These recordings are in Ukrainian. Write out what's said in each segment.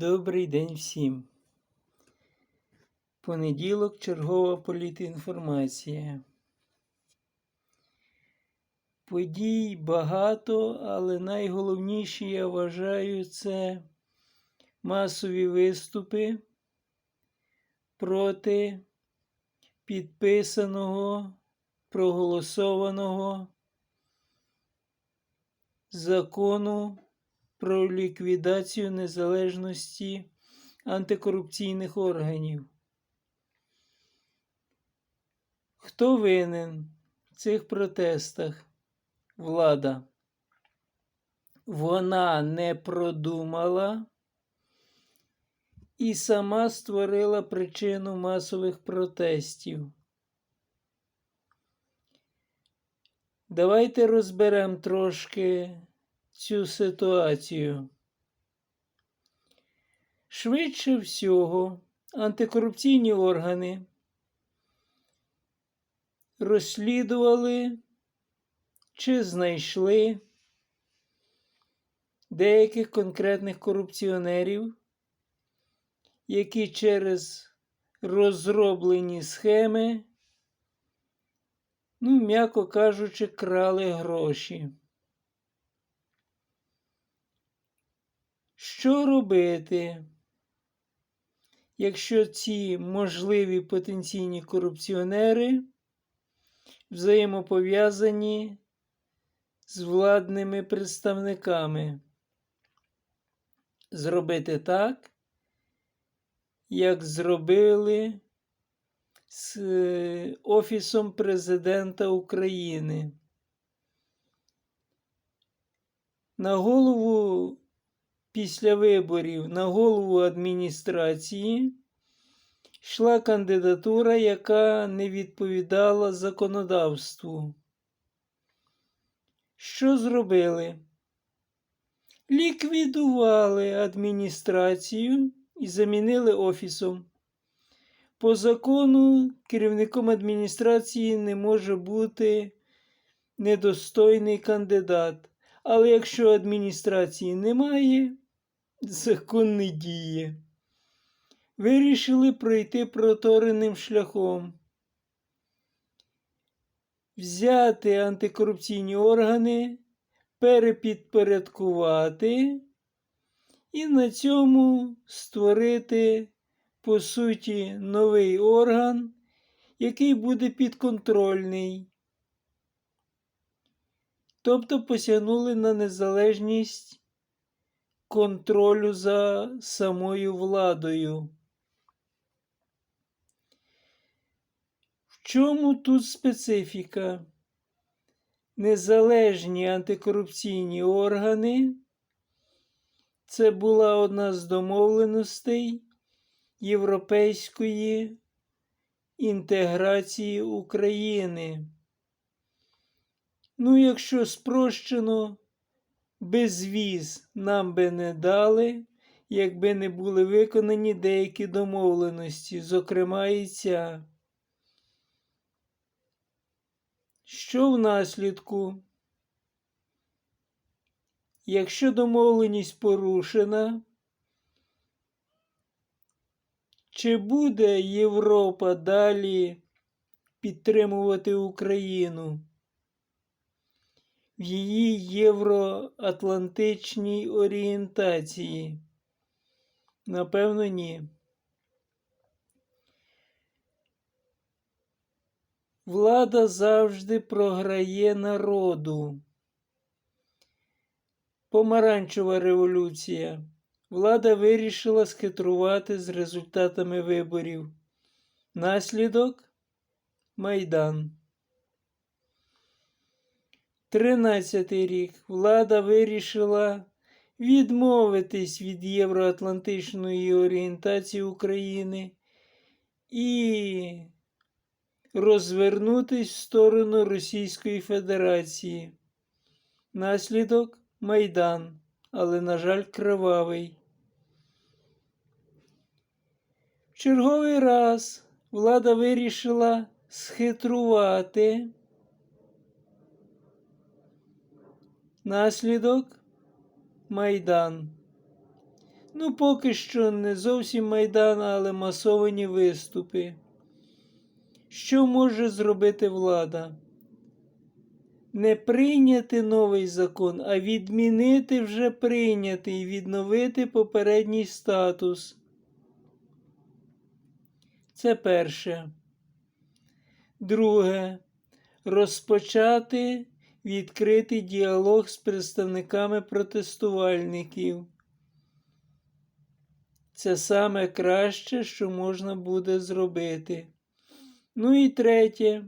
Добрий день всім. Понеділок чергова політінформація. Подій багато, але найголовніші, я вважаю, це масові виступи проти підписаного, проголосованого закону про ліквідацію незалежності антикорупційних органів. Хто винен в цих протестах? Влада. Вона не продумала і сама створила причину масових протестів. Давайте розберемо трошки цю ситуацію. Швидше всього, антикорупційні органи розслідували чи знайшли деяких конкретних корупціонерів, які через розроблені схеми, ну, м'яко кажучи, крали гроші. Що робити, якщо ці можливі потенційні корупціонери взаємопов'язані з владними представниками? Зробити так, як зробили з е, Офісом Президента України. На голову після виборів на голову адміністрації йшла кандидатура, яка не відповідала законодавству. Що зробили? Ліквідували адміністрацію і замінили офісом. По закону керівником адміністрації не може бути недостойний кандидат. Але якщо адміністрації немає, закон не діє. Вирішили пройти протореним шляхом. Взяти антикорупційні органи, перепідпорядкувати і на цьому створити, по суті, новий орган, який буде підконтрольний. Тобто посягнули на незалежність контролю за самою владою. В чому тут специфіка? Незалежні антикорупційні органи. Це була одна з домовленостей європейської інтеграції України. Ну, якщо спрощено, безвіз нам би не дали, якби не були виконані деякі домовленості, зокрема і ця. Що внаслідку? Якщо домовленість порушена, чи буде Європа далі підтримувати Україну? В її євроатлантичній орієнтації? Напевно, ні. Влада завжди програє народу. Помаранчева революція. Влада вирішила схитрувати з результатами виборів. Наслідок Майдан. Тринадцятий рік влада вирішила відмовитись від євроатлантичної орієнтації України і розвернутись в сторону Російської Федерації. Наслідок Майдан, але, на жаль, кривавий. В черговий раз влада вирішила схитрувати. Наслідок Майдан. Ну, поки що не зовсім Майдан, але масовані виступи. Що може зробити влада? Не прийняти новий закон, а відмінити вже прийнятий відновити попередній статус. Це перше. Друге. Розпочати відкритий діалог з представниками протестувальників. Це саме краще, що можна буде зробити. Ну і третє.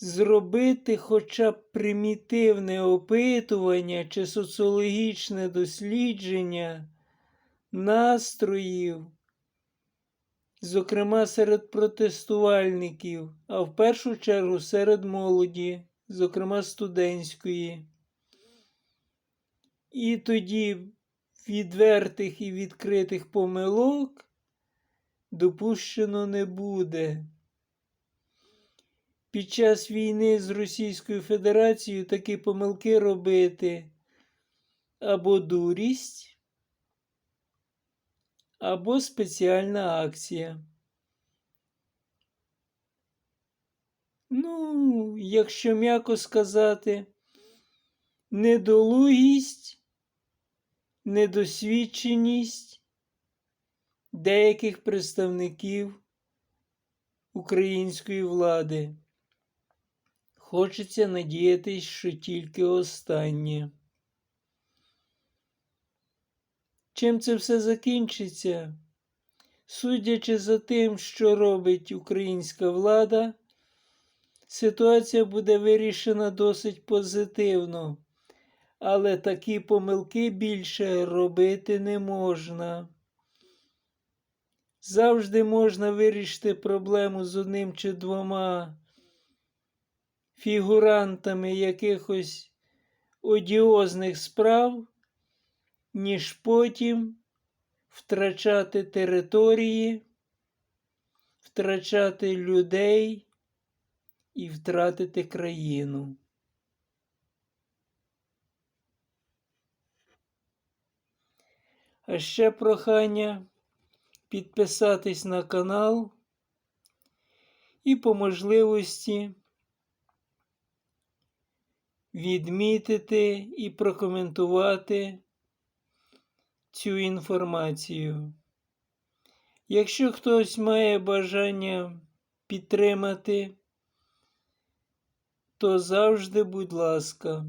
Зробити хоча б примітивне опитування чи соціологічне дослідження настроїв, зокрема серед протестувальників, а в першу чергу серед молоді, зокрема студентської. І тоді відвертих і відкритих помилок допущено не буде. Під час війни з Російською Федерацією такі помилки робити або дурість, або спеціальна акція. Ну, якщо м'яко сказати, недолугість, недосвідченість деяких представників української влади. Хочеться надіятись, що тільки останнє. Чим це все закінчиться? Судячи за тим, що робить українська влада, ситуація буде вирішена досить позитивно, але такі помилки більше робити не можна. Завжди можна вирішити проблему з одним чи двома фігурантами якихось одіозних справ, ніж потім втрачати території, втрачати людей і втратити країну. А ще прохання підписатись на канал і по можливості відмітити і прокоментувати цю інформацію. Якщо хтось має бажання підтримати, то завжди, будь ласка.